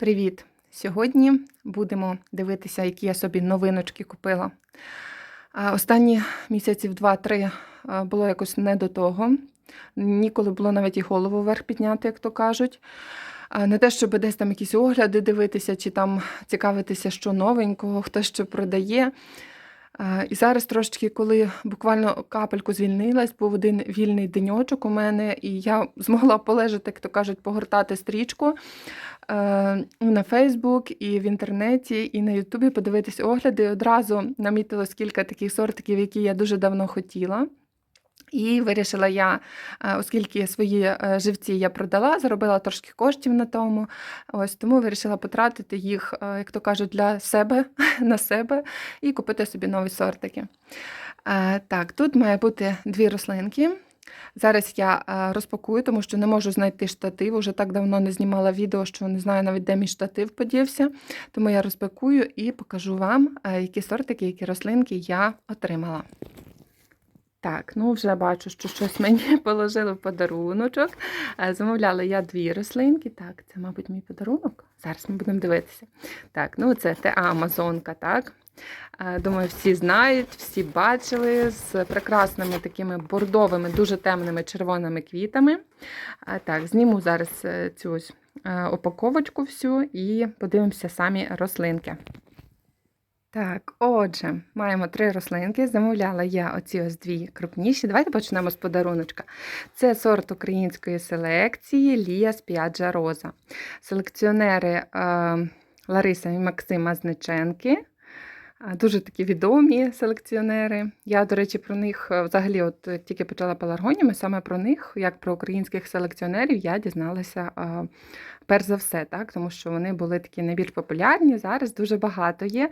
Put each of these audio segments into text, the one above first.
Привіт! Сьогодні будемо дивитися, які я собі новиночки купила. Останні місяців два-три а, було якось не до того. Ніколи було навіть і голову вверх підняти, як то кажуть. Не те, щоб десь там якісь огляди дивитися, чи там цікавитися, що новенького, хто що продає. І зараз трошечки, коли буквально капельку звільнилась, був один вільний деньочок у мене, і я змогла полежати, як то кажуть, погортати стрічку е, на Фейсбук і в інтернеті, і на Ютубі подивитись огляди. Одразу намітилось кілька таких сортиків, які я дуже давно хотіла. І вирішила я, е, оскільки свої е, живці я продала, заробила трошки коштів на тому. Ось тому вирішила потратити їх, е, як то кажуть, для себе на себе і купити собі нові сортики. Так, тут має бути дві рослинки. Зараз я розпакую, тому що не можу знайти штатив. Уже так давно не знімала відео, що не знаю навіть, де мій штатив подівся. Тому я розпакую і покажу вам, які сортики, які рослинки я отримала. Так, ну вже бачу, що щось мені положили в подаруночок. Е, Замовляла я дві рослинки. Так, це, мабуть, мій подарунок. Зараз ми будемо дивитися. Так, ну це те Амазонка, так. Е, Думаю, всі знають, всі бачили з прекрасними такими бордовими, дуже темними червоними квітами. Е, Так, зніму зараз цю е, всю і подивимося самі рослинки. Так, отже, маємо три рослинки. Замовляла я оці ось дві крупніші. Давайте почнемо з подаруночка. Це сорт української селекції Лія Спіаджа Роза. Селекціонери е, Лариса і Максим Мазниченки. Е, Дуже такі відомі селекціонери. Я, до речі, про них е, взагалі от тільки почала пеларгоніями, саме про них, як про українських селекціонерів, я дізналася е, перш за все, так, тому що вони були такі найбільш популярні. Зараз дуже багато є.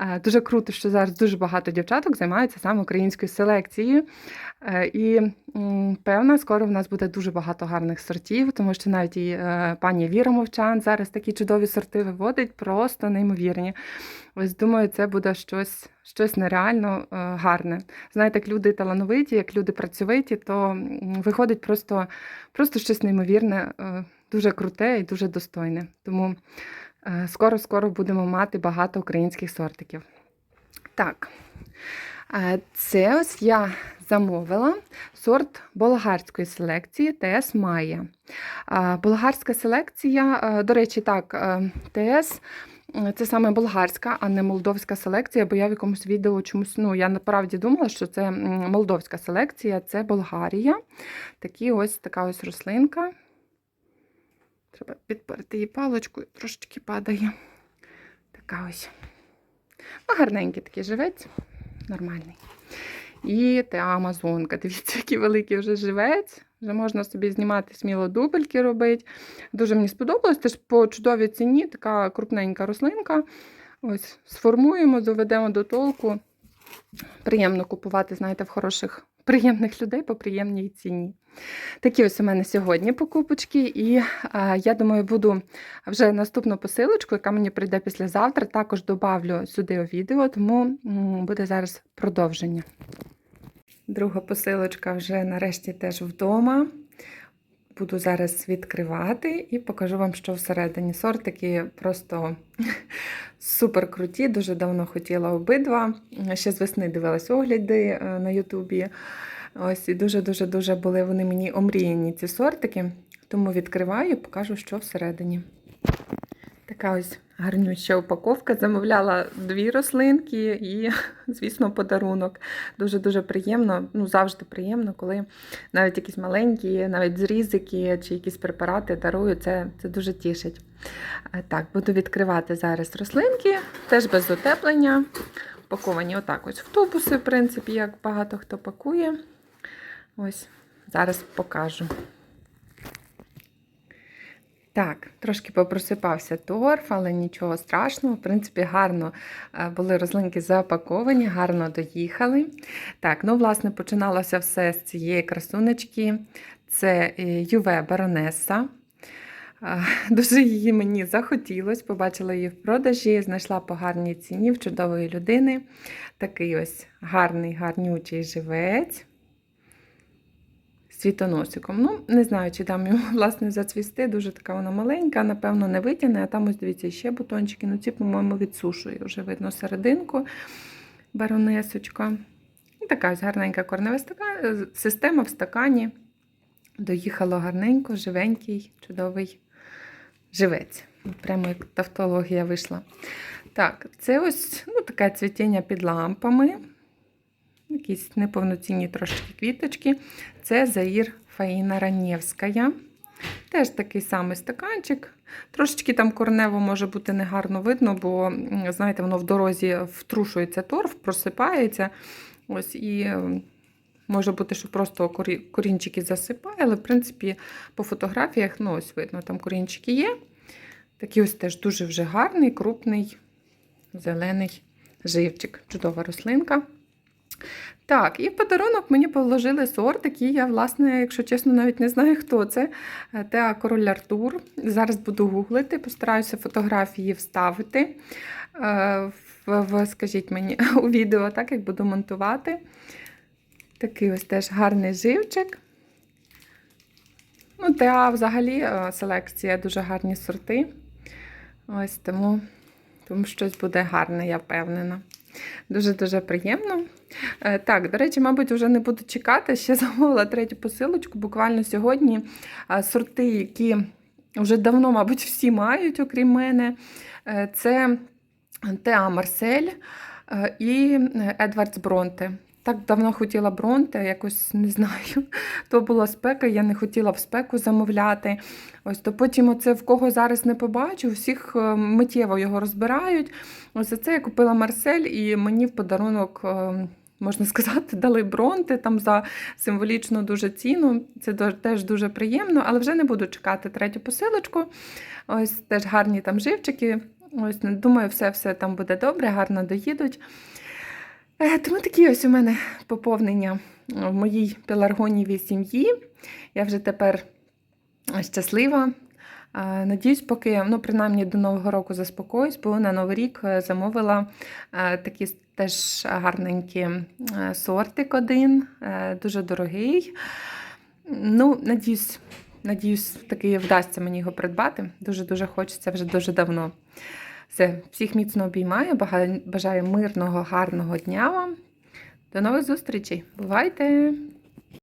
Е, Дуже круто, що зараз дуже багато дівчаток займаються саме українською селекцією. Е, І м, певно, скоро в нас буде дуже багато гарних сортів, тому що навіть і е, пані Віра Мовчан зараз такі чудові сорти виводить, просто неймовірні. Ось думаю, це буде щось, щось нереально гарне. Знаєте, як люди талановиті, як люди працьовиті, то виходить просто, просто щось неймовірне, дуже круте і дуже достойне. Тому е, скоро-скоро будемо мати багато українських сортиків. Так, е, це ось я замовила сорт болгарської селекції ТС Майя. Е, Болгарська селекція, е, до речі, так, е, ТС. е, Це саме болгарська, а не молдовська селекція, бо я в якомусь відео чомусь, ну, я насправді думала, що це молдовська селекція, це Болгарія. Такі ось така ось рослинка. Треба підперти її паличкою, трошечки падає. Така ось. Ну, гарненький такий живець, нормальний. І те Амазонка. Дивіться, який великий вже живець. Вже можна собі знімати сміло дубельки робити. Дуже мені сподобалось. Теж по чудовій ціні така крупненька рослинка. Ось сформуємо, доведемо до толку. Приємно купувати, знаєте, в хороших, приємних людей по приємній ціні. Такі ось у мене сьогодні покупочки, і а, я думаю, буду вже наступну посилочку, яка мені прийде післязавтра, також добавлю сюди у відео, тому буде зараз продовження. Друга посилочка вже нарешті теж вдома. Буду зараз відкривати і покажу вам, що всередині. Сортики просто супер круті. Дуже давно хотіла обидва. Ще з весни дивилась огляди е, на Ютубі. Ось і дуже-дуже дуже були вони мені омріяні ці сортики. Тому відкриваю і покажу, що всередині. Така ось гарнюща упаковка. Замовляла дві рослинки і, звісно, подарунок. Дуже-дуже приємно, ну завжди приємно, коли навіть якісь маленькі, навіть зрізики чи якісь препарати дарую. Це, це дуже тішить. Е, Так, буду відкривати зараз рослинки, теж без утеплення. Паковані отак ось в тубуси, в принципі, як багато хто пакує. Ось, зараз покажу. Так, трошки попросипався торф, але нічого страшного. В принципі, гарно е, були рослинки запаковані, гарно доїхали. Так, ну, власне, починалося все з цієї красунечки. Це е, Юве Баронеса. Е, Дуже її мені захотілося. Побачила її в продажі, знайшла по гарній ціні в чудової людини. Такий ось гарний, гарнючий живець. Цвітоносиком. Ну, не знаю, чи дам йому власне зацвісти. Дуже така вона маленька, напевно, не витягне. А там ось дивіться, ще бутончики. Ну, ці, по-моєму, відсушує. Вже видно серединку баронесочка. І така ось гарненька корнева стакан... система в стакані. Доїхало гарненько, живенький, чудовий живець. Прямо як тавтологія вийшла. Так, це ось ну, таке цвітіння під лампами. Якісь неповноцінні трошки квіточки. Це Заїр Фаїна Ранєвська. Теж такий самий стаканчик. Трошечки там корнево може бути негарно видно, бо, знаєте, воно в дорозі втрушується торф, просипається. Ось і може бути, що просто корінчики засипає, але в принципі по фотографіях, ну ось видно, там корінчики є. Такий ось теж дуже вже гарний, крупний, зелений живчик. Чудова рослинка. Так, і в подарунок мені положили сорт, який я, власне, якщо чесно, навіть не знаю, хто це. Е, Теа Король Артур. Зараз буду гуглити, постараюся фотографії вставити е, в, скажіть мені, у відео, так як буду монтувати. Такий ось теж гарний живчик. Ну, Теа взагалі е, селекція дуже гарні сорти. Ось тому, тому щось буде гарне, я впевнена. Дуже-дуже приємно. Е, Так, до речі, мабуть, вже не буду чекати. Ще замовила третю посилочку. Буквально сьогодні Е, сорти, які вже давно, мабуть, всі мають, окрім мене. Е, Це Теа Марсель і Едвардс Бронте. Так давно хотіла Бронте, якось не знаю. То була спека, я не хотіла в спеку замовляти. Ось то потім оце в кого зараз не побачу, всіх е, миттєво його розбирають. Ось за це я купила Марсель, і мені в подарунок, е, можна сказати, дали бронти там за символічну дуже ціну. Це теж дуже приємно, але вже не буду чекати третю посилочку. Ось теж гарні там живчики. Ось думаю, все, все там буде добре, гарно доїдуть. Е, Тому такі ось у мене поповнення в моїй пеларгонівій сім'ї. Я вже тепер щаслива. Е, Надіюсь, поки ну, принаймні до Нового року заспокоюсь, бо на Новий рік е, замовила е, такі теж гарненькі е, сортик один, е, дуже дорогий. Ну, надіюсь, надіюсь, таки вдасться мені його придбати. Дуже-дуже хочеться вже дуже давно. Все, всіх міцно обіймаю, бажаю мирного, гарного дня вам. До нових зустрічей. Бувайте!